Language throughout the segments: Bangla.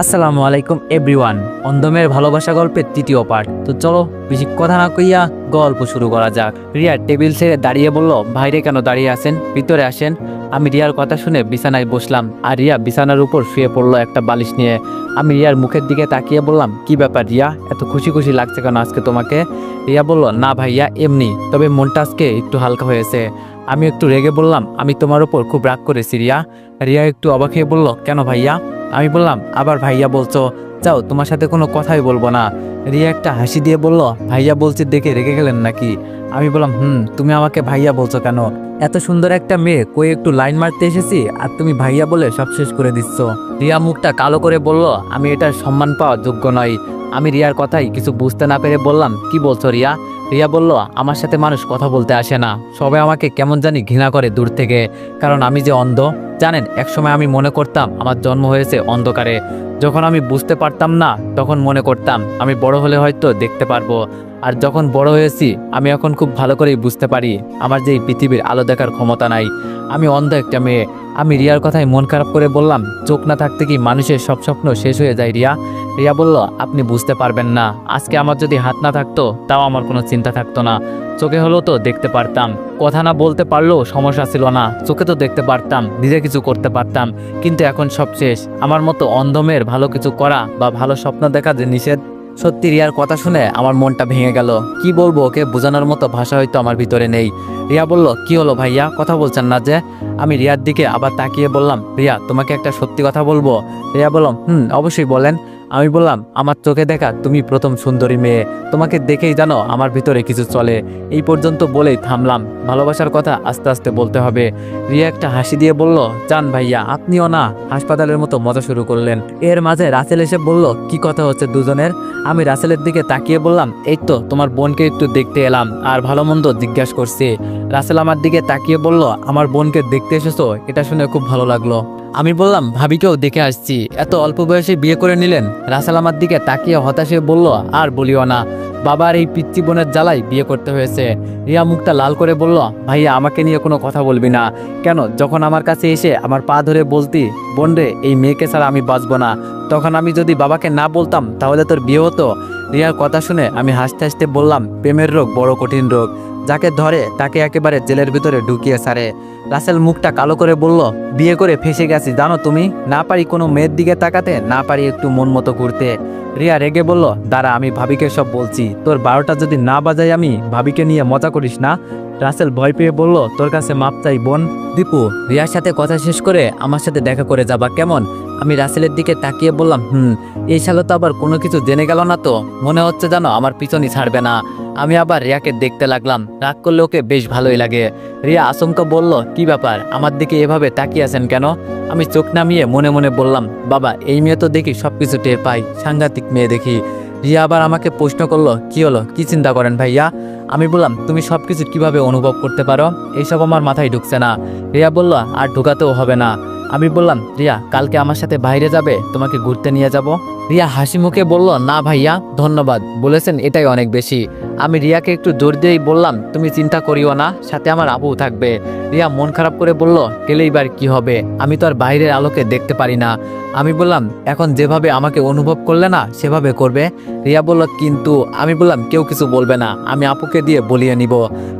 আসসালামু আলাইকুম এভরিওয়ান অন্ধমের ভালোবাসা গল্পের তৃতীয় পার্ট তো চলো, বেশি কথা না কইয়া গল্প শুরু করা যাক। রিয়া টেবিল ছেড়ে দাঁড়িয়ে বলল, ভাইরে, কেন দাঁড়িয়ে আছেন? ভিতরে আসেন। আমি রিয়ার কথা শুনে বিছানায় বসলাম, আর রিয়া বিছানার উপর শুয়ে পড়ল একটা বালিশ নিয়ে। আমি রিয়ার মুখের দিকে তাকিয়ে বললাম, কি ব্যাপার রিয়া? এত খুশি খুশি লাগছে কেন আজকে তোমাকে? রিয়া বলল, না ভাইয়া, এমনি। তবে মনটা আজকে একটু হালকা হয়েছে। আমি একটু রেগে বললাম, আমি তোমার উপর খুব রাগ করেছি রিয়া। রিয়া একটু অবাক হয়ে বলল, কেন ভাইয়া? আমি বললাম, আবার ভাইয়া বলছো। যাও, তোমার সাথে কোনো কথাই বলব না। রিয়া একটা হাসি দিয়ে বলল, ভাইয়া বলছে দেখে রেগে গেলেন নাকি? আমি বললাম, হুম, তুমি আমাকে ভাইয়া বলছো কেন? এত সুন্দর একটা মেয়ে, কই একটু লাইন মারতে এসেছি? আর তুমি ভাইয়া বলে সব শেষ করে দিচ্ছ। রিয়া মুখটা কালো করে বলল, আমি এটার সম্মান পাওয়ার যোগ্য নই আমি রিয়ার কথাই কিছু বুঝতে না পেরে বললাম, কি বলছো রিয়া? রিয়া বলল, আমার সাথে মানুষ কথা বলতে আসে না। সবাই আমাকে কেমন জানি ঘৃণা করে দূর থেকে। কারণ আমি যে অন্ধ, জানেন, একসময় আমি মনে করতাম আমার জন্ম হয়েছে অন্ধকারে। যখন আমি বুঝতে পারতাম না, তখন মনে করতাম, আমি বড় হলে হয়তো দেখতে পারব। আর যখন বড় হয়েছি, আমি এখন খুব ভালো করেই বুঝতে পারি, আমার যে এই পৃথিবীর আলো দেখার ক্ষমতা নাই। আমি অন্ধ একটা মেয়ে। আমি রিয়ার কথায় মন খারাপ করে বললাম, চোখ না থাকতে কি মানুষের সব স্বপ্ন শেষ হয়ে যায় রিয়া? রিয়া বলল, আপনি বুঝতে পারবেন না। আজকে আমার যদি হাত না থাকতো, তাও আমার কোনো চিন্তা থাকতো না। চোখে হলো তো দেখতে পারতাম। কথা না বলতে পারলেও সমস্যা ছিল না। চোখে তো দেখতে পারতাম, নিজে কিছু করতে পারতাম। কিন্তু এখন সব শেষ। আমার মতো অন্ধমের ভালো কিছু করা বা ভালো স্বপ্ন দেখা যে নিষেধ সত্যি রিয়ার কথা শুনে আমার মনটা ভেঙে গেল। কি বলব ওকে? বোঝানোর মতো ভাষা হয়তো আমার ভিতরে নেই। রিয়া বলল, কি হলো ভাইয়া? কথা বলছেন না যে? আমি রিয়ার দিকে আবার তাকিয়ে বললাম, রিয়া, তোমাকে একটা সত্যি কথা বলব? রিয়া বললাম হুম, অবশ্যই বলেন। আমি বললাম, আমার চোখে দেখা, তুমি প্রথম সুন্দরী মেয়ে। তোমাকে দেখেই জানো আমার ভিতরে কিছু চলে। এই পর্যন্ত বলেই থামলাম। ভালোবাসার কথা আস্তে আস্তে বলতে হবে। রিয়া একটা হাসি দিয়ে বলল যান ভাইয়া, আপনিও না হাসপাতালের মতো মজা শুরু করলেন। এর মাঝে রাসেল এসে বলল, কি কথা হচ্ছে দুজনের? আমি রাসেলের দিকে তাকিয়ে বললাম, এই তো, তোমার বোনকে একটু দেখতে এলাম, আর ভালো মন্দ জিজ্ঞাসা করছি। রাসেল আমার দিকে তাকিয়ে বলল, আমার বোনকে দেখতে এসেছ? এটা শুনে খুব ভালো লাগল। আমি বললাম, ভাবিকেও দেখে আসছি। এত অল্প বয়সে বিয়ে করে নিলেন? রাসেল আমার দিকে তাকিয়ে হতাশে বলল, আর বলিও না। বাবার এই পিচ্চি বোনের জ্বালাই বিয়ে করতে হয়েছে। রিয়া মুখটা লাল করে বলল, ভাইয়া, আমাকে নিয়ে কোনো কথা বলবি না। কেন? যখন আমার কাছে এসে আমার পা ধরে বলতি, বোন রে, এই মেয়েকে ছাড়া আমি বাঁচবো না। তখন আমি যদি বাবাকে না বলতাম, তাহলে তোর বিয়ে হতো। রিয়ার কথা শুনে আমি হাসতে হাসতে বললাম, প্রেমের রোগ বড় কঠিন রোগ। যাকে ধরে তাকে একেবারে জেলের ভিতরে ঢুকিয়ে সারে। রাসেল মুখটা কালো করে বলল, বিয়ে করে ফেসে গেছি, জানো তুমি? না পারি কোনো মেয়ের দিকে তাকাতে, না পারি একটু মন মতো ঘুরতে। রিয়া রেগে বলল, দাঁড়া, আমি ভাবিকে সব বলছি। তোর বারোটা যদি না বাজাই আমি, ভাবিকে নিয়ে মজা করিস না? রাসেল ভয় পেয়ে বলল, তোর কাছে মাপ চাই, বোন। দীপু, রিয়ার সাথে কথা শেষ করে আমার সাথে দেখা করে যাবা, কেমন? আমি রাসেলের দিকে তাকিয়ে বললাম, হুম, এই সালে তো আবার কোনো কিছু জেনে গেল না তো। মনে হচ্ছে জানো আমার পিছনই ছাড়বে না। আমি আবার রিয়াকে দেখতে লাগলাম। রাগ করলে ওকে বেশ ভালোই লাগে। রিয়া আশঙ্কা বলল, কি ব্যাপার? আমার দিকে এভাবে তাকিয়ে আছেন কেন? আমি চোখ নামিয়ে মনে মনে বললাম, বাবা, এই মেয়ে তো দেখি সব কিছু টের পাই সাংঘাতিক মেয়ে দেখি। রিয়া আবার আমাকে প্রশ্ন করল, কি হলো? কি চিন্তা করেন ভাইয়া? আমি বললাম, তুমি সব কিছু কীভাবে অনুভব করতে পারো? এইসব আমার মাথায় ঢুকছে না। রিয়া বলল, আর ঢুকাতেও হবে না। আমি বললাম, রিয়া, কালকে আমার সাথে বাইরে যাবে, তোমাকে ঘুরতে নিয়ে যাব। রিয়া হাসি মুখে বলল, না ভাইয়া, ধন্যবাদ, বলেছেন এটাই অনেক বেশি। আমি রিয়াকে একটু জোর দিয়েই বললাম, তুমি চিন্তা করিও না, সাথে আমার আবু থাকবে। রিয়া মন খারাপ করে বলল, গেলেই বার কি হবে? আমি তো আর বাইরের আলোকে দেখতে পারি না। আমি বললাম, এখন যেভাবে আমাকে অনুভব করলে না, সেভাবে করবে? রিয়া বলল, কিন্তু আমি বললাম, কেউ কিছু বলবে না, আমি আপুকে দিয়ে বলিয়ে নিব।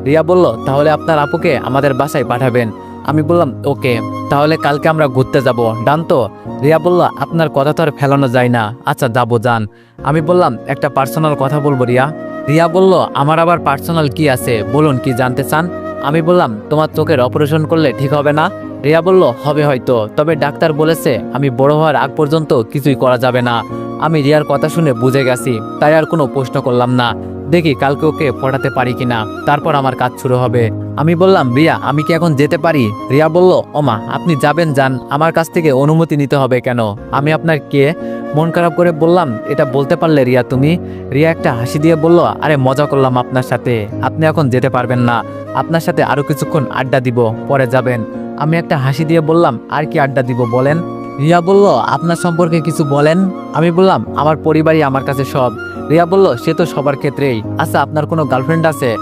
রিয়া বলল, তাহলে আপনার আপুকে আমাদের বাসায় পাঠাবেন। আমি বললাম, ওকে, তাহলে কালকে আমরা ঘুরতে যাব। ডান তো, রিয়া বলল, আপনার কথা তো আর ফেলানো যায় না। আচ্ছা যাব, যান। আমি বললাম, একটা পার্সোনাল কথা বলব, রিয়া। রিয়া বলল, আমার আবার পার্সোনাল কি আছে? বলুন, কি জানতে চান? আমি বললাম, তোমার চোখের অপারেশন করলে ঠিক হবে না? রিয়া বলল, হবে হয়তো, তবে ডাক্তার বলেছে, আমি বড় হওয়ার আগ পর্যন্ত কিছুই করা যাবে না। আমি রিয়ার কথা শুনে বুঝে গেছি, তাই আর কোনো প্রশ্ন করলাম না। দেখি কালকে ওকে পড়াতে পারি কিনা। তারপর আমার কাজ শুরু হবে। আমি বললাম, রিয়া, আমি কি এখন যেতে পারি? রিয়া বলল, ওমা, আপনি যাবেন, যান। আমার কাছ থেকে অনুমতি নিতে হবে কেন? আমি আপনার কে? মন খারাপ করে বললাম, এটা বলতে পারলে রিয়া তুমি? রিয়া একটা হাসি দিয়ে বলল, আরে, মজা করলাম আপনার সাথে। আপনি এখন যেতে পারবেন না। আপনার সাথে আরও কিছুক্ষণ আড্ডা দিব, পরে যাবেন। আমি একটা হাসি দিয়ে বললাম, আর কি আড্ডা দিব বলেন? রিয়া বলল, আপনার সম্পর্কে কিছু বলেন? আমি বললাম, আমার পরিবারই আমার কাছে সব। রিয়া বলল, সে তো সবার ক্ষেত্রেই। আচ্ছা আপনার কোনো গার্লফ্রেন্ড আছে?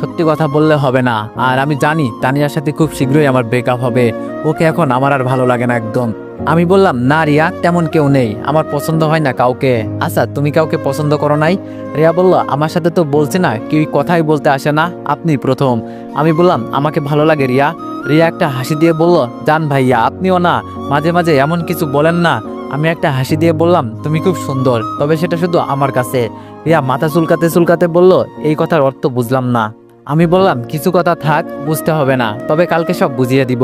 সত্যি কথা বললে হবে না। আর আমি জানি তানিয়ার সাথে খুব শীঘ্রই আমার ব্রেকআপ হবে। ওকে এখন আমার আর ভালো লাগে না একদম। আমি বললাম, না রিয়া, তেমন কেউ নেই। আমার পছন্দ হয় না কাউকে। আচ্ছা তুমি কাউকে পছন্দ করো নাই? রিয়া বলল, আমার সাথে তো বলছে না, কেউ কথাই বলতে আসে না। আপনি প্রথম। আমি বললাম, আমাকে ভালো লাগে রিয়া। রিয়া একটা হাসি দিয়ে বলল, জান ভাইয়া, আপনিও না, মাঝে মাঝে এমন কিছু বলেন না। আমি একটা হাসি দিয়ে বললাম, তুমি খুব সুন্দর, তবে সেটা শুধু আমার কাছে। রিয়া মাথা চুলকাতে চুলকাতে বলল, এই কথার অর্থ বুঝলাম না। আমি বললাম, কিছু কথা থাক, বুঝতে হবে না, তবে কালকে সব বুঝিয়ে দিব।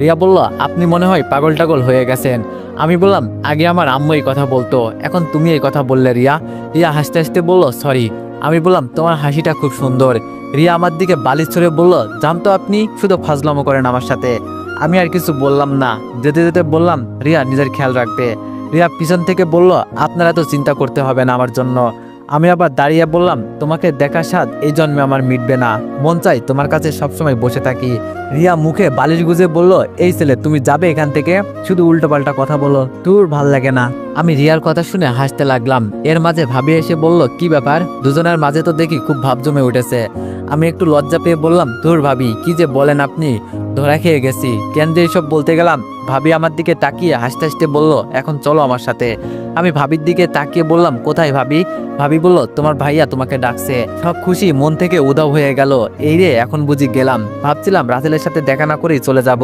রিয়া বলল, আপনি মনে হয় পাগল টাগল হয়ে গেছেন। আমি বললাম, আগে আমার আম্মু এই কথা বলতো, এখন তুমি এই কথা বললে রিয়া। রিয়া হাসতে হাসতে বলল, সরি আমি বললাম, তোমার হাসিটা খুব সুন্দর। রিয়া আমার দিকে বালিশ ছড়ে বলল জানতো আপনি, শুধু ফাজলামো করেন আমার সাথে। আমি আর কিছু বললাম না। যেতে যেতে বললাম, রিয়া, নিজের খেয়াল রাখবে। রিয়া পিছন থেকে বলল, আপনারা তো চিন্তা করতে হবে না আমার জন্য। আমি আবার দাঁড়িয়ে বললাম, তোমাকে দেখার স্বাদ এই জন্মে আমার মিটবে না। মন চাই তোমার কাছে সবসময় বসে থাকি। রিয়া মুখে বালিশ গুজে বলল, এই ছেলে, তুমি যাবে এখান থেকে? শুধু উল্টোপাল্টা কথা বলো। তোর ভালো লাগে না। আমি রিয়ার কথা শুনে হাসতে লাগলাম। এর মাঝে ভাবি এসে বলল, কি ব্যাপার? দুজনের মাঝে তো দেখি খুব ভাব জমে উঠেছে। আমি একটু লজ্জা পেয়ে বললাম তোর ভাবি, কি যে বলেন আপনি? ধরা খেয়ে গেছি। কেন যে এসব বলতে গেলাম? ভাবি আমার দিকে তাকিয়ে হাসতে হাসতে বলল, এখন চলো আমার সাথে। আমি ভাবির দিকে তাকিয়ে বললাম, কোথায় ভাবি? ভাবি বলল, তোমার ভাইয়া তোমাকে ডাকছে। সব খুশি মন থেকে উদাও হয়ে গেল। এই রে, এখন বুঝি গেলাম। ভাবছিলাম রাসেলের সাথে দেখা না করেই চলে যাব।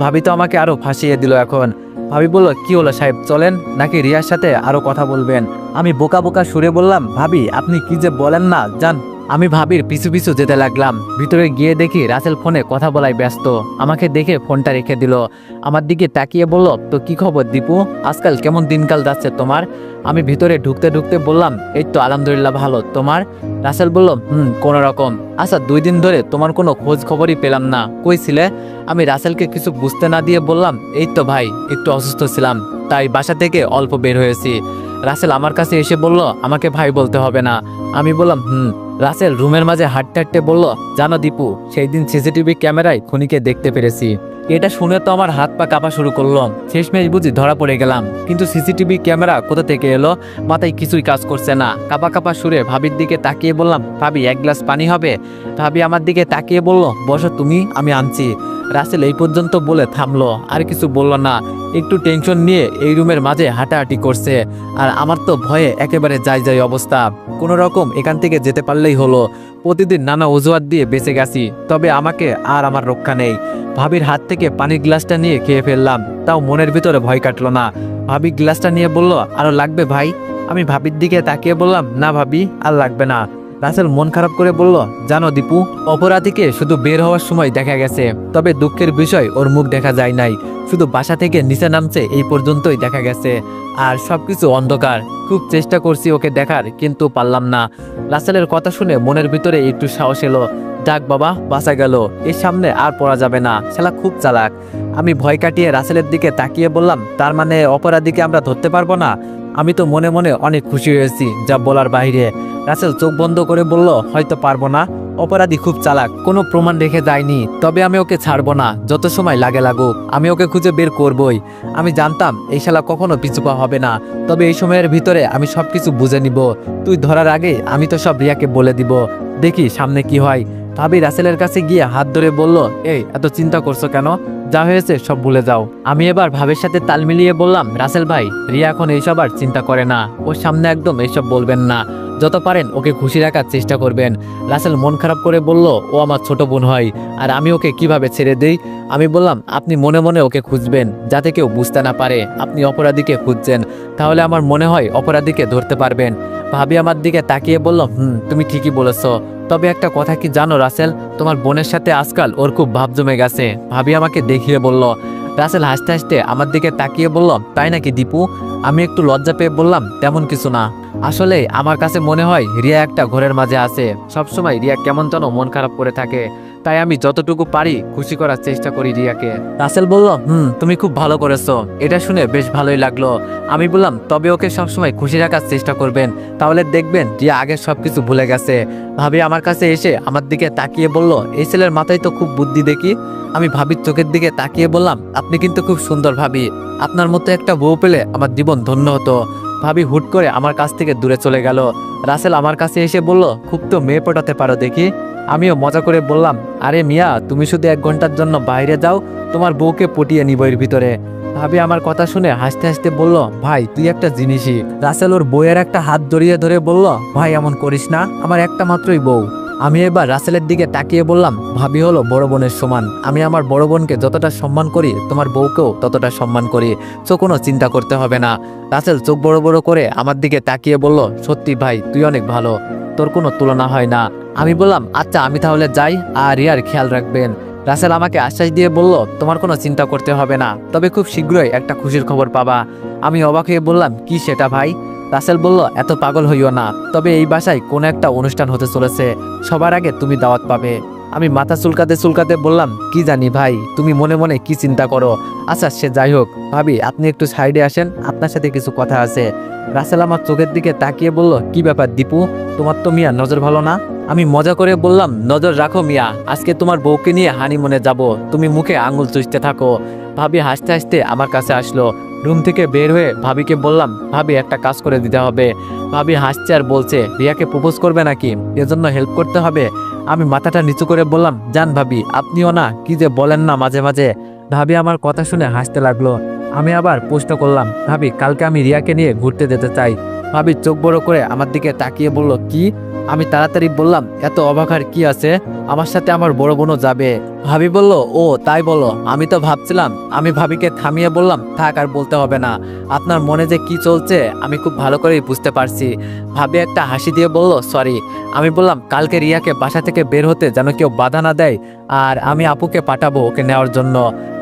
ভাবি তো আমাকে আরও ফাঁসিয়ে দিল এখন। ভাবি বলল, কি হলো সাহেব, চলেন? নাকি রিয়ার সাথে আরও কথা বলবেন? আমি বোকা বোকা সুরে বললাম, ভাবি, আপনি কি যে বলেন না জান আমি ভাবির পিছু পিছু যেতে লাগলাম। ভিতরে গিয়ে দেখি রাসেল ফোনে কথা বলায় ব্যস্ত। আমাকে দেখে ফোনটা রেখে দিল। আমার দিকে তাকিয়ে বলল, তো কি খবর দীপু? আজকাল কেমন দিনকাল যাচ্ছে তোমার? আমি ভিতরে ঢুকতে ঢুকতে বললাম, এই তো আলহামদুলিল্লাহ ভালো। তোমার? রাসেল বলল, হুম, কোন রকম। আচ্ছা দুই দিন ধরে তোমার কোনো খোঁজ খবরই পেলাম না। কই ছিলে? আমি রাসেলকে কিছু বুঝতে না দিয়ে বললাম, এই তো ভাই, একটু অসুস্থ ছিলাম, তাই বাসা থেকে অল্প বের হয়েছি। রাসেল আমার কাছে এসে বলল, আমাকে ভাই বলতে হবে না। আমি বললাম, হুম। রাসেল রুমের মাঝে হাঁটতে হাঁটতে বলল, জানো দীপু, সেই দিন সিসিটিভি ক্যামেরায় খুনিকে দেখতে পেরেছি। এটা শুনে তো আমার হাত পা কাঁপা শুরু করল। শেষমেশ বুঝি ধরা পড়ে গেলাম। কিন্তু সিসিটিভি ক্যামেরা কোথা থেকে এলো? মাথায় কিছুই কাজ করছে না। কাপা কাপা সুরে ভাবির দিকে তাকিয়ে বললাম, ভাবি, এক গ্লাস পানি হবে? ভাবি আমার দিকে তাকিয়ে বলল, বসো তুমি, আমি আনছি। রাসেল এই পর্যন্ত বলে থামলো। আর কিছু বলল না। একটু টেনশন নিয়ে এই রুমের মাঝে হাঁটাহাঁটি করছে। আর আমার তো ভয়ে একেবারে যাই যাই অবস্থা। কোনো রকম এখান থেকে যেতে পারলেই হলো। প্রতিদিন নানা অজুহাত দিয়ে বেঁচে গেছি। তবে আমাকে আর আমার রক্ষা নেই। ভাবির হাত থেকে পানির গ্লাসটা নিয়ে খেয়ে ফেললাম। তাও মনের ভিতরে ভয় কাটলো না। ভাবি গ্লাসটা নিয়ে বলল, আরও লাগবে ভাই? আমি ভাবির দিকে তাকিয়ে বললাম, না ভাবি, আর লাগবে না। রাসেল মন খারাপ করে বলল, জানো দীপু, অপরাধীকে শুধু বের হওয়ার সময় দেখা গেছে, তবে দুঃখের বিষয় ওর মুখ দেখা যায় নাই। শুধু বাসা থেকে নিচে নামছে, এই পর্যন্তই দেখা গেছে। আর সবকিছু অন্ধকার। খুব চেষ্টা করছি ওকে দেখার, কিন্তু পারলাম না। রাসেলের কথা শুনে মনের ভিতরে একটু সাহস এলো। যাক বাবা, বাঁচা গেল। এর সামনে আর পড়া যাবে না। শালা খুব চালাক। আমি ভয় কাটিয়ে রাসেলের দিকে তাকিয়ে বললাম, তার মানে অপরাধীকে আমরা ধরতে পারব না? আমি তো মনে মনে অনেক খুশি হয়েছি, যা বলার বাইরে। রাসেল চোখ বন্ধ করে বলল, হয়তো পারব না। অপরাধী খুব চালাক। কোনো প্রমাণ রেখে যায়নি। তবে আমি ওকে ছাড়বো না। যত সময় লাগে লাগুক, আমি ওকে খুঁজে বের করবই। আমি জানতাম, এই শালা কখনো পিছুপা হবে না। তবে এই সময়ের ভিতরে আমি সবকিছু বুঝে নিব। তুই ধরার আগে আমি তো সব রিয়াকে বলে দিব। দেখি সামনে কি হয়। ভাবি রাসেলের কাছে গিয়ে হাত ধরে বলল, এই, এত চিন্তা করছ কেন? যা হয়েছে সব ভুলে যাও। আমি এবার ভাবের সাথে তাল মিলিয়ে বললাম, রাসেল ভাই, রিয়া এখন এইসব আর চিন্তা করে না। ওর সামনে একদম এইসব বলবেন না। যত পারেন ওকে খুশি রাখার চেষ্টা করবেন। রাসেল মন খারাপ করে বলল, ও আমার ছোট বোন হয়, আর আমি ওকে কীভাবে ছেড়ে দেই? আমি বললাম, আপনি মনে মনে ওকে খুঁজবেন, যাতে কেউ বুঝতে না পারে। আপনি অপরাধীকে খুঁজছেন, তাহলে আমার মনে হয় অপরাধীকে ধরতে পারবেন। ভাবি আমার দিকে তাকিয়ে বলল, হুম, তুমি ঠিকই বলেছ। তবে একটা কথা কি জানো, রাসেল? তোমার বোনের সাথে আজকাল ওর খুব ভাব জমে গেছে। ভাবি আমাকে দেখিয়ে বলল, রাসেল, হাসতে হাসতে আমার দিকে তাকিয়ে বলল, তাই নাকি দীপু? আমি একটু লজ্জা পেয়ে বললাম, তেমন কিছু না। আসলে আমার কাছে মনে হয়, রিয়া একটা ঘরের মাঝে আছে। সবসময় রিয়া কেমন যেন মন খারাপ করে থাকে। তাই আমি যতটুকু পারি খুশি করার চেষ্টা করি রিয়াকে। রাসেল বলল, হুম, তুমি খুব ভালো করেছ। এটা শুনে বেশ ভালোই লাগল। আমি বললাম, তবে ওকে সবসময় খুশি রাখার চেষ্টা করবেন। তাহলে দেখবেন রিয়া আগের সবকিছু ভুলে গেছে। ভাবি আমার কাছে এসে আমার দিকে তাকিয়ে বলল, এই ছেলের মাথায় তো খুব বুদ্ধি দেখি। আমি ভাবির চোখের দিকে তাকিয়ে বললাম, আপনি কিন্তু খুব সুন্দর ভাবি। আপনার মতো একটা বউ পেলে আমার জীবন ধন্য হতো। ভাবি হুট করে আমার কাছ থেকে দূরে চলে গেল। রাসেল আমার কাছে এসে বলল, খুব তো মেয়ে পটাতে পারো দেখি। আমিও মজা করে বললাম, আরে মিয়া, তুমি শুধু এক ঘণ্টার জন্য বাইরে যাও, তোমার বউকে পটিয়ে নিব এর ভিতরে। ভাবি আমার কথা শুনে হাসতে হাসতে বলল, ভাই, তুই একটা জিনিসই। রাসেল ওর বইয়ের একটা হাত জড়িয়ে ধরে বলল, ভাই, এমন করিস না, আমার একটা মাত্রই বউ। আমি এবার রাসেলের দিকে তাকিয়ে বললাম, ভাবি হলো বড় বোনের সমান। আমি আমার বড় বোনকে যতটা সম্মান করি, তোমার বউকেও ততটা সম্মান করি তো কোনো চিন্তা করতে হবে না। রাসেল চোখ বড় বড় করে আমার দিকে তাকিয়ে বলল, সত্যি ভাই, তুই অনেক ভালো, তোর কোনো তুলনা হয় না। আমি বললাম আচ্ছা আমি তাহলে যাই আর রিয়ার খেয়াল রাখবেন। রাসেল আমাকে আশ্বাস দিয়ে বলল, তোমার কোনো চিন্তা করতে হবে না, তবে খুব শীঘ্রই একটা খুশির খবর পাবা। আমি অবাক হয়ে বললাম, কি সেটা ভাই? রাসেল বলল, এত পাগল হইও না, তবে এই বাসায় কোনো একটা অনুষ্ঠান হতে চলেছে, সবার আগে তুমি দাওয়াত পাবে। আমি মাথা চুলকাতে চুলকাতে বললাম, কি জানি ভাই, তুমি মনে মনে কি চিন্তা করো? আচ্ছা সে যাই হোক, ভাবি, আপনি একটু সাইডে আসেন, আপনার সাথে কিছু কথা আছে। রাসেল আমার চোখের দিকে তাকিয়ে বলল, কি ব্যাপার দীপু? তোমার তো মিয়া নজর ভালো না? আমি মজা করে বললাম, নজর রাখো মিয়া, আজকে তোমার বউকে নিয়ে হানিমুনে যাব। তুমি মুখে আঙুল চুষতে থাকো। ভাবি হাসতে হাসতে আমার কাছে আসলো। রুম থেকে বের হয়ে ভাবিকে বললাম, ভাবি, একটা কাজ করে দিতে হবে। ভাবি হাসছে আর বলছে, রিয়াকে প্রপোজ করবে নাকি? এজন্য হেল্প করতে হবে। আমি মাথাটা নিচু করে বললাম যান ভাবি, আপনিও না, কি যে বলেন না মাঝে মাঝে। ভাবি আমার কথা শুনে হাসতে লাগল। আমি আবার প্রশ্ন করলাম, ভাবি, কালকে আমি রিয়াকে নিয়ে ঘুরতে যেতে চাই। ভাবি চোখ বড় করে আমার দিকে তাকিয়ে বলল, কি? আমি তাড়াতাড়ি বললাম, এত অবাকার কি আছে? আমার সাথে আমার বড় বোনও যাবে। ভাবি বলল, ও, তাই বলো। আমি তো ভাবছিলাম, আমি ভাবিকে থামিয়ে বললাম, থাক আর বলতে হবে না। আপনার মনে যে কি চলছে, আমি খুব ভালো করেই বুঝতে পারছি। ভাবি একটা হাসি দিয়ে বলল, সরি। আমি বললাম, কালকে রিয়াকে বাসা থেকে বের হতে যেন কেউ বাধা না দেয়, আর আমি আপুকে পাঠাবো ওকে নেওয়ার জন্য।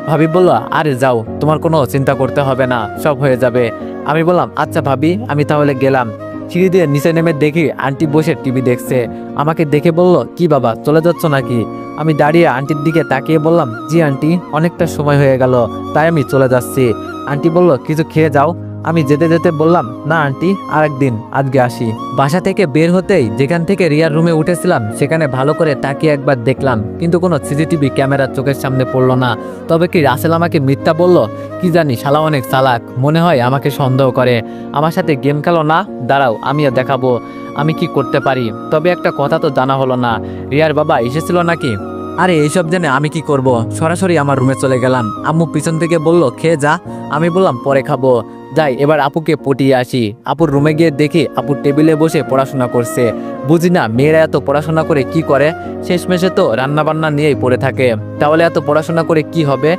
ভাবি বলল, আরে যাও, তোমার কোনো চিন্তা করতে হবে না, সব হয়ে যাবে। আমি বললাম আচ্ছা ভাবি, আমি তাহলে গেলাম। সিঁড়ি দিয়ে নিচে নেমে দেখি আন্টি বসে টিভি দেখছে। আমাকে দেখে বলল, কি বাবা, চলে যাচ্ছ নাকি? আমি দাঁড়িয়ে আন্টির দিকে তাকিয়ে বললাম, জি আন্টি, অনেকটা সময় হয়ে গেল, তাই আমি চলে যাচ্ছি। আন্টি বলল, কিছু খেয়ে যাও। আমি যেতে যেতে বললাম, না, আন্টি, আরেকদিন, আজকে আসি। বাসা থেকে বের হতেই যেখান থেকে রিয়ার রুমে উঠেছিলাম, সেখানে ভালো করে তাকিয়ে একবার দেখলাম, কিন্তু কোনো সিসিটিভি ক্যামেরা চোখের সামনে পড়ল না। তবে কি রাসেল আমাকে মিথ্যা বলল? কি জানি, শালা অনেক চালাক, মনে হয় আমাকে সন্দেহ করে। আমার সাথে গেম খেলো না? দাঁড়াও, আমিও দেখাবো, আমি কি করতে পারি? তবে একটা কথা তো জানা হলো না। রিয়ার বাবা এসেছিল নাকি? আরে, এইসব জেনে আমি কি করব? সরাসরি আমার রুমে চলে গেলাম। আম্মু পিছন থেকে বলল, খেয়ে যা। আমি বললাম, পরে খাব। যাই, এবার আপুকে পটিয়ে আসি। আপুর রুমে গিয়ে দেখি আপু টেবিলে বসে পড়াশোনা করছে। বুঝি না, মেয়েরা এত পড়াশোনা করে কি করে? শেষমেশে তো রান্নাবান্না নিয়েই পড়ে থাকে। তাহলে এত পড়াশোনা করে কি হবে?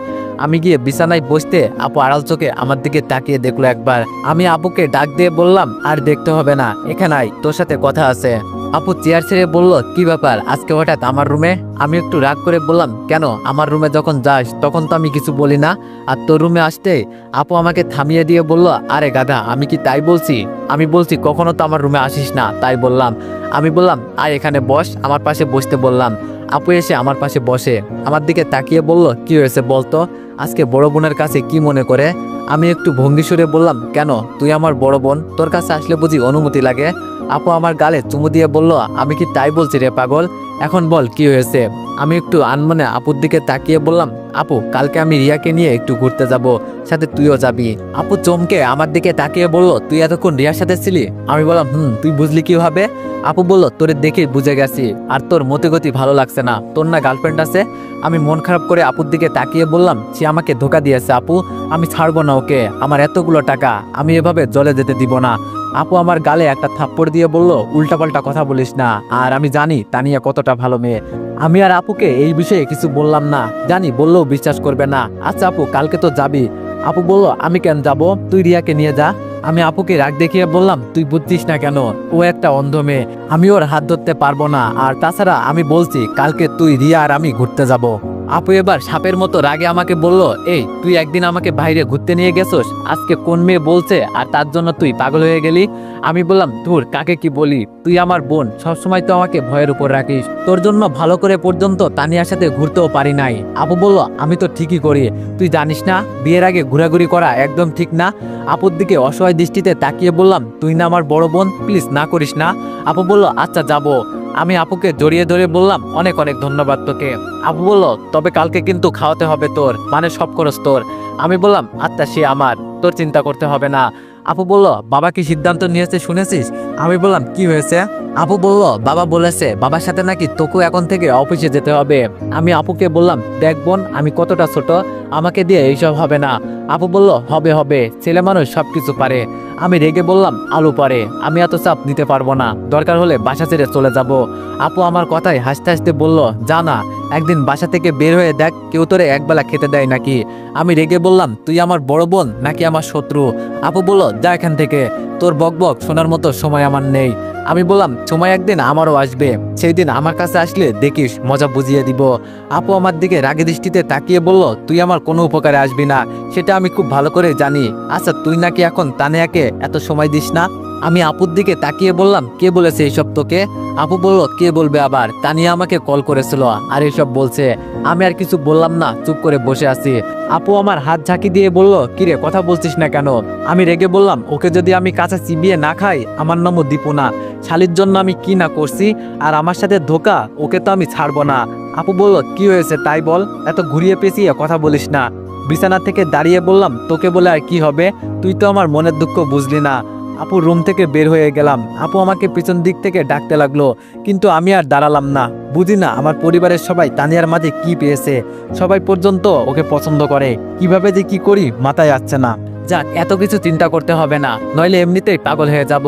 আমি গিয়ে বিছানায় বসতে আপু আড়াল চোখে আমার দিকে তাকিয়ে দেখল একবার। আমি আপুকে ডাক দিয়ে বললাম, আর দেখতে হবে না, এখানে তোর সাথে কথা আছে। আপু চেয়ার ছেড়ে বলল, কি ব্যাপার? আজকে হঠাৎ আমার রুমে? আমি একটু রাগ করে বললাম, কেন? আমার রুমে যখন যাস, তখন তো আমি কিছু বলি না। আর তোর রুমে আসতে? আপু আমাকে থামিয়ে দিয়ে বলল, আরে গাধা, আমি কি তাই বলছি? আমি বলছি, কখনো তো আমার রুমে আসিস না। তাই বললাম। আমি বললাম, আয় এখানে বস। আমার পাশে বসতে বললাম। আপু এসে আমার পাশে বসে আমার দিকে তাকিয়ে বলল, কি হয়েছে বলতো? আজকে বড় বোনের কাছে কি মনে করে? আমি একটু ভঙ্গি সুরে বললাম, কেন? তুই আমার বড় বোন। তোর কাছে আসলে বুঝি অনুমতি লাগে? আপু আমার গালে চুমু দিয়ে বলল আমি কি তাই বলছি রে পাগল? এখন বল, কি হয়েছে? আমি একটু আনমনে আপুর দিকে তাকিয়ে বললাম, আপু, কালকে আমি রিয়াকে নিয়ে একটু ঘুরতে যাব, সাথে তুইও যাবি। আপু চমকে আমার দিকে তাকিয়ে বলল, তুই এতক্ষণ রিয়ার সাথে ছিলি? আমি বললাম, হুম, তুই বুঝলি কীভাবে? আপু বলল, তোরে দেখে বুঝে গেছি, আর তোর মতে গতি ভালো লাগছে না। তোর না গার্লফ্রেন্ড আছে? আমি মন খারাপ করে আপুর দিকে তাকিয়ে বললাম, সে আমাকে ধোকা দিয়েছে আপু, আমি ছাড়বো না ওকে, আমার এতগুলো টাকা, আমি এভাবে জলে যেতে দিব না। আপু আমার গালে একটা থাপ্পড় দিয়ে বলল, উল্টাপাল্টা কথা বলিস না, আর আমি জানি তানিয়া কতটা ভালো মেয়ে। আমি আর আপুকে এই বিষয়ে কিছু বললাম না। জানি বললেও বিশ্বাস করবে না। আচ্ছা আপু, কালকে তো যাবি। আপু বলল, আমি কেন যাব? তুই রিয়াকে নিয়ে যা। আমি আপুকে রাগ দেখিয়ে বললাম, তুই বুঝছিস না কেন? ও একটা অন্ধ মেয়ে। আমি ওর হাত ধরতে পারব না। আর তাছাড়া আমি বলছি, কালকে তুই রিয়া আর আমি ঘুরতে যাব। আপু এবার সাপের মতো রাগে আমাকে বলল, এই, তুই একদিন আমাকে বাইরে ঘুরতে নিয়ে গেছোস? আজকে কোন মেয়ে বলছে আর তার জন্য তুই পাগল হয়ে গেলি? আমি বললাম, ধুর, কাকে কি বলি? তুই আমার বোন, সবসময় তো আমাকে ভয়ের উপর রাখিস। তোর জন্য ভালো করে পর্যন্ত তানিয়ার সাথে ঘুরতেও পারি নাই। আপু বলল, আমি তো ঠিকই করি। তুই জানিস না, বিয়ের আগে ঘোরাঘুরি করা একদম ঠিক না? আপুর দিকে অসহায় দৃষ্টিতে তাকিয়ে বললাম, তুই না আমার বড় বোন, প্লিজ না করিস না। আপু বলল আচ্ছা যাব। আমি আপুকে জড়িয়ে ধরে বললাম, অনেক অনেক ধন্যবাদ তোকে। আপু বলল, তবে কালকে কিন্তু খাওয়াতে হবে তোর মানে সব খরচ তোর। আমি বললাম আচ্ছা সে আমার, তোর চিন্তা করতে হবে না। আপু বলল, বাবা কি সিদ্ধান্ত নিয়েছে শুনেছিস? আমি বললাম, কি হয়েছে? আপু বলল বাবা বলেছে, বাবার সাথে নাকি তোকে এখন থেকে অফিসে যেতে হবে। আমি আপুকে বললাম, দেখ বোন, আমি কতটা ছোট, আমাকে দিয়ে এইসব হবে না। আপু বলল, হবে হবে, ছেলে মানুষ সব কিছু পারে। আমি রেগে বললাম, আলু পারে, আমি এত চাপ নিতে পারব না, দরকার হলে বাসা ছেড়ে চলে যাব। আপু আমার কথায় হাসতে হাসতে বলল, জানা একদিন বাসা থেকে বের হয়ে দেখ, কেউ তোরে একবেলা খেতে দেয় নাকি? আমি রেগে বললাম, তুই আমার বড় বোন নাকি আমার শত্রু? আপু বলল, যা এখান থেকে। তোর বক বক শোনার মতো সময় আমার নেই। আমি বললাম, সময় একদিন আমারও আসবে। সেই দিন আমার কাছে আসলে দেখিস, মজা বুঝিয়ে দিব। আপু আমার দিকে রাগে দৃষ্টিতে তাকিয়ে বলল, তুই আমার কোনো উপকারে আসবি না। সেটা আমি খুব ভালো করে জানি। আচ্ছা তুই নাকি এখন তানিয়াকে এত সময় দিস না? আমি আপুর দিকে তাকিয়ে বললাম, কে বলেছে এইসব তোকে? আপু বলল, কে বলবে আবার? তানিয়া আমাকে কল করেছিল, আর এইসব বলছে। আমি আর কিছু বললাম না, চুপ করে বসে আছি। আপু আমার হাত ঝাঁকি দিয়ে বলল কিরে কথা বলছিস না কেন? আমি রেগে বললাম, ওকে যদি আমি কাঁচা চিবিয়ে না খাই, আমার নামও দীপু না শালির জন্য আমি কি না করছি, আর আমার সাথে ধোকা, ওকে তো আমি ছাড়বো না। আপু বলল, কি হয়েছে তাই বল, এত ঘুরিয়ে পেঁচিয়ে কথা বলিস না। বিছানা থেকে দাঁড়িয়ে বললাম, তোকে বলে আর কি হবে? তুই তো আমার মনের দুঃখ বুঝলি না। আপু রুম থেকে বের হয়ে গেলাম। আপু আমাকে পিছন দিক থেকে ডাকতে লাগল, কিন্তু আমি আর দাঁড়ালাম না। বুঝি না আমার পরিবারের সবাই তানিয়ার মাঝে কি পেয়েছে। সবাই পর্যন্ত ওকে পছন্দ করে। কীভাবে যে কি করি মাথায় আসছে না। যাক, এত কিছু চিন্তা করতে হবে না, নইলে এমনিতেই পাগল হয়ে যাব।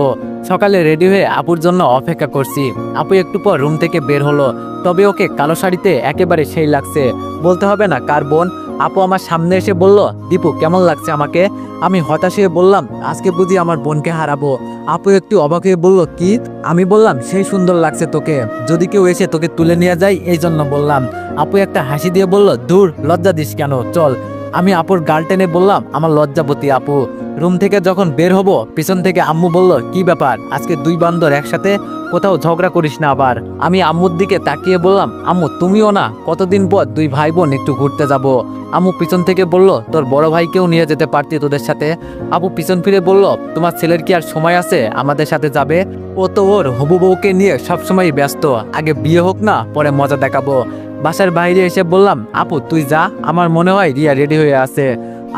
সকালে রেডি হয়ে আপুর জন্য অপেক্ষা করছি। আপু একটু পর রুম থেকে বের হলো, তবে ওকে কালো শাড়িতে একেবারে সেই লাগছে। বলতে হবে না কার বোন আপু আমার সামনে এসে বলল, দীপু, কেমন লাগছে আমাকে? আমি হতাশ হয়ে বললাম, আজকে বুঝি আমার বোনকে হারাবো। আপু একটু অবাক হয়ে বলল, কি? আমি বললাম, সেই সুন্দর লাগছে তোকে। যদি কেউ এসে তোকে তুলে নিয়ে যায়, এই জন্য বললাম। আপু একটা হাসি দিয়ে বলল, দূর, লজ্জা দিস কেন? চল। আমি আপুর গাল টেনে বললাম, আমার লজ্জাবতী আপু। রুম থেকে যখন বের হব, পিছন থেকে আম্মু বলল, কি ব্যাপার? আজকে দুই বান্দর একসাথে কোথাও ঝগড়া করিস না আবার। আমি আম্মুর দিকে তাকিয়ে বললাম, আম্মু, তুমিও না, কতদিন পর দুই ভাই বোন একটু ঘুরতে যাব? আম্মু পিছন থেকে বলল, তোর বড় ভাইকেও নিয়ে যেতে পারতি তোদের সাথে। আপু পিছন ফিরে বলল, তোমার ছেলের কি আর সময় আছে? আমাদের সাথে যাবে? ও তো ওর হবু বউকে নিয়ে সবসময় ব্যস্ত। আগে বিয়ে হোক না, পরে মজা দেখাবো। বাসার বাইরে এসে বললাম, আপু, তুই যা, আমার মনে হয় রিয়া রেডি হয়ে আছে।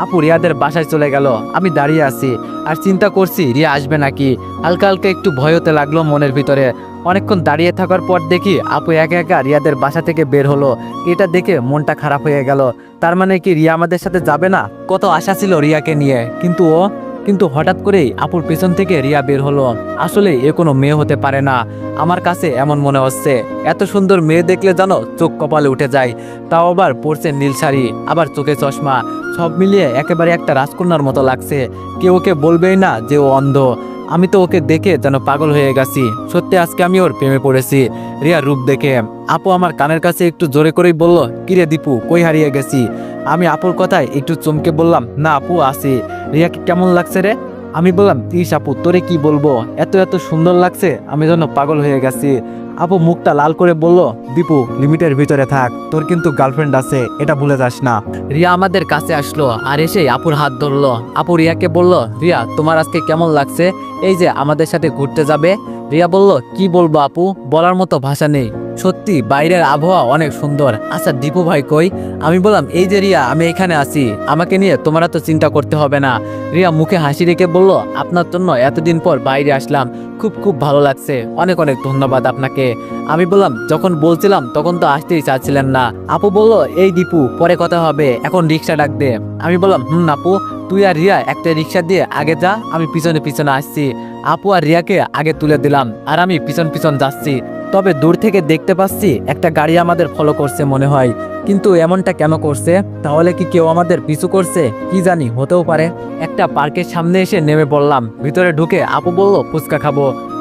আপু রিয়াদের বাসায় চলে গেল। আমি দাঁড়িয়ে আছি আর চিন্তা করছি রিয়া আসবে নাকি। হালকা হালকা একটু ভয় হতে লাগল মনের ভিতরে। অনেকক্ষণ দাঁড়িয়ে থাকার পর দেখি আপু একা একা রিয়াদের বাসা থেকে বের হলো। এটা দেখে মনটা খারাপ হয়ে গেল। তার মানে কি রিয়া আমাদের সাথে যাবে না? কত আশা ছিল রিয়াকে নিয়ে। কিন্তু ও কিন্তু হঠাৎ করেই আপুর পেছন থেকে রিয়া বের হলো। আসলে এ কোনো মেয়ে হতে পারে না। আমার কাছে এমন মনে হচ্ছে। এত সুন্দর মেয়ে দেখলে যেন চোখ কপালে উঠে যায়। তাও আবার পড়ছে নীল শাড়ি, আবার চোখে চশমা। সব মিলিয়ে একেবারে একটা রাজকন্যার মতো লাগছে। কেউ ওকে বলবেই না যে ও অন্ধ। আমি তো ওকে দেখে যেন পাগল হয়ে গেছি। সত্যি আজকে আমি ওর প্রেমে পড়েছি। রিয়া রূপ দেখে, আপু, আমার কানের কাছে একটু জোরে করেই বলল কিরে দীপু, কই হারিয়ে গেছি? আমি আপুর কথায় একটু চমকে বললাম, না আপু আসি রিয়াকে কেমন লাগছে রে? আমি বললাম, ইস আপু, তোরে কি বলব? এত এত সুন্দর লাগছে, আমি যেন পাগল হয়ে গেছি। আপু মুখটা লাল করে বলল, দীপু, লিমিটের ভিতরে থাক। তোর কিন্তু গার্লফ্রেন্ড আছে, এটা ভুলে যাস না। রিয়া আমাদের কাছে আসলো আর এসে আপুর হাত ধরলো। আপু রিয়াকে বলল, রিয়া, তোমার আজকে কেমন লাগছে? এই যে আমাদের সাথে ঘুরতে যাবে? রিয়া বলল, কি বলব আপু? বলার মতো ভাষা নেই। সত্যি, বাইরের আবহাওয়া অনেক সুন্দর। আচ্ছা দীপু ভাই কই? আমি বললাম, এই যে রিয়া, আমি এখানে আছি। আমাকে নিয়ে তোমার তো চিন্তা করতে হবে না। রিয়া মুখে হাসি রেখে বলল, আপনার জন্য এতদিন পর বাইরে আসলাম। খুব খুব ভালো লাগছে। অনেক অনেক ধন্যবাদ আপনাকে। আমি বললাম, যখন বলছিলাম, তখন তো আসতেই চাচ্ছিলেন না। আপু বলল, এই দীপু, পরে কথা হবে। এখন রিক্সা ডাক দে। আমি বললাম, হুম, আপু। তুই আর রিয়া একটা রিক্সা দিয়ে আগে যা, আমি পিছনে পিছনে আসছি। আপু আর রিয়াকে আগে তুলে দিলাম, আর আমি পিছন পিছন যাচ্ছি। তবে দূর থেকে দেখতে পাচ্ছি একটা গাড়ি আমাদের ফলো করছে মনে হয়। কিন্তু এমনটা কেন করছে? তাহলে কি কেউ আমাদের পিছু করছে? কি জানি, হতেও পারে। একটা পার্কের সামনে এসে নেমে পড়লাম। ভিতরে ঢুকে আপু বলল, ফুচকা খাব।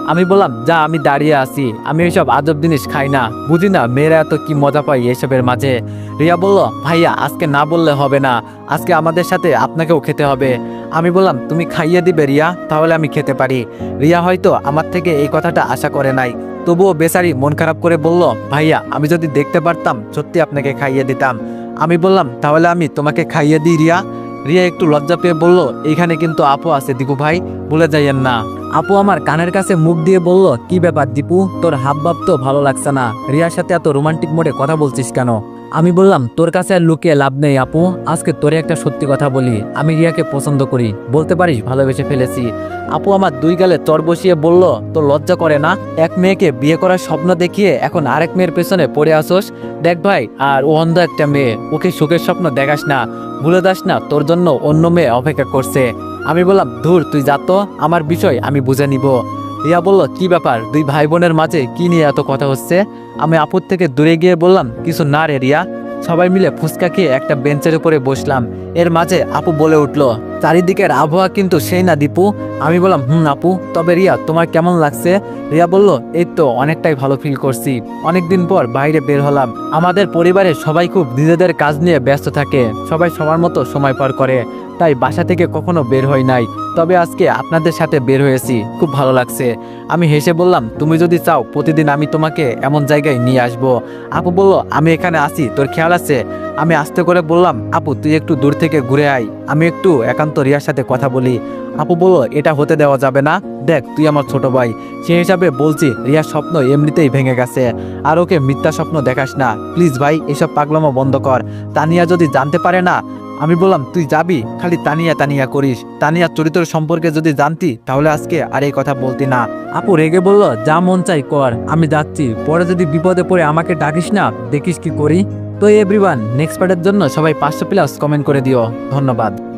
আমি বললাম, যা, আমি দাঁড়িয়ে আছি। আমি এসব আজব জিনিস খাই না। বুঝি না, মেয়েরা এত কি মজা পাই এসবের মাঝে? রিয়া বলল, ভাইয়া, আজকে না বললে হবে না। আজকে আমাদের সাথে আপনাকেও খেতে হবে। আমি বললাম, তুমি খাইয়ে দিবে রিয়া, তাহলে আমি খেতে পারি। রিয়া হয়তো আমার থেকে এই কথাটা আশা করে নাই। তবুও বেচারি মন খারাপ করে বলল, ভাইয়া, আমি যদি দেখতে পারতাম, সত্যি আপনাকে খাইয়ে দিতাম। আমি বললাম, তাহলে আমি তোমাকে খাইয়ে দিই রিয়া। রিয়া একটু লজ্জা পেয়ে বলল, এখানে কিন্তু আপু আছে, দীপু ভাই বলে যাইয়েন না। আপু আমার কানের কাছে মুখ দিয়ে বলল, কি ব্যাপার দীপু? তোর হাব ভাব তো ভালো লাগছে না। রিয়ার সাথে এত রোমান্টিক মোডে কথা বলছিস কেন? আমি বললাম, তোর কাছে আর লুকিয়ে লাভ নেই, আপু। আজকে তোরে একটা সত্যি কথা বলি। আমি রিয়াকে পছন্দ করি। বলতে পারিস, ভালোবেসে ফেলেছি। আপু আমার দুই গালে চর বসিয়ে বলল তো লজ্জা করে না? এক মেয়েকে বিয়ে করার স্বপ্ন দেখিয়ে এখন আরেক মেয়ের পেছনে পড়ে আসোস? দেখ ভাই, আর ও অন্ধ একটা মেয়ে। ওকে সুখের স্বপ্ন দেখাস না। ভুলে দাস না, তোর জন্য অন্য মেয়ে অপেক্ষা করছে। আমি বললাম, ধুর, তুই যা তো। আমার বিষয় আমি বুঝে নিব। রিয়া বলল, কি ব্যাপার? দুই ভাই বোনের মাঝে কি নিয়ে এত কথা হচ্ছে? আমি আপুর থেকে দূরে গিয়ে বললাম, কিছু না রে রিয়া। সবাই মিলে ফুচকা খেয়ে একটা বেঞ্চের উপরে বসলাম। এর মাঝে আপু বলে উঠল, চারিদিকের আবহাওয়া কিন্তু সেই না দীপু। আমি বললাম, হুম আপু, তবে রিয়া, তোমার কেমন লাগছে? রিয়া বলল, এই তো অনেকটাই ভালো ফিল করছি। অনেকদিন পর বাইরে বের হলাম। আমাদের পরিবারের সবাই খুব নিজেদের কাজ নিয়ে ব্যস্ত থাকে। সবাই সবার মতো সময় পার করে। তাই বাসা থেকে কখনো বের হই নাই। তবে আজকে আপনাদের সাথে বের হয়েছি। খুব ভালো লাগছে। আমি হেসে বললাম, তুমি যদি চাও, প্রতিদিন আমি তোমাকে এমন জায়গায় নিয়ে আসব। আপু বলল, আমি এখানে আসি তোর খেয়াল আছে? আমি আস্তে করে বললাম, আপু, তুই একটু দূর থেকে ঘুরে আয়। আমি একটু একান্ত রিয়ার সাথে কথা বলি। আপু বলল, এটা হতে দেওয়া যাবে না। দেখ, তুই আমার ছোট ভাই। সেই হিসাবে বলছি, রিয়ার স্বপ্ন এমনিতেই ভেঙে গেছে। আর ওকে মিথ্যা স্বপ্ন দেখাস না। প্লিজ ভাই, এসব পাগলামো বন্ধ কর। তানিয়া যদি জানতে পারে না আমি বললাম, তুই যাবি? খালি তানিয়া তানিয়া করিস। তানিয়া চরিত্র সম্পর্কে যদি জানতি, তাহলে আজকে আর এই কথা বলতি না। আপু রেগে বলল, যা মন চাই কর, আমি যাচ্ছি। পরে যদি বিপদে পড়ে আমাকে ডাকিস না, দেখিস কি করি? তো এভরিওয়ান নেক্সট পার্টের জন্য সবাই পাঁচশো প্লাস কমেন্ট করে দিও। ধন্যবাদ।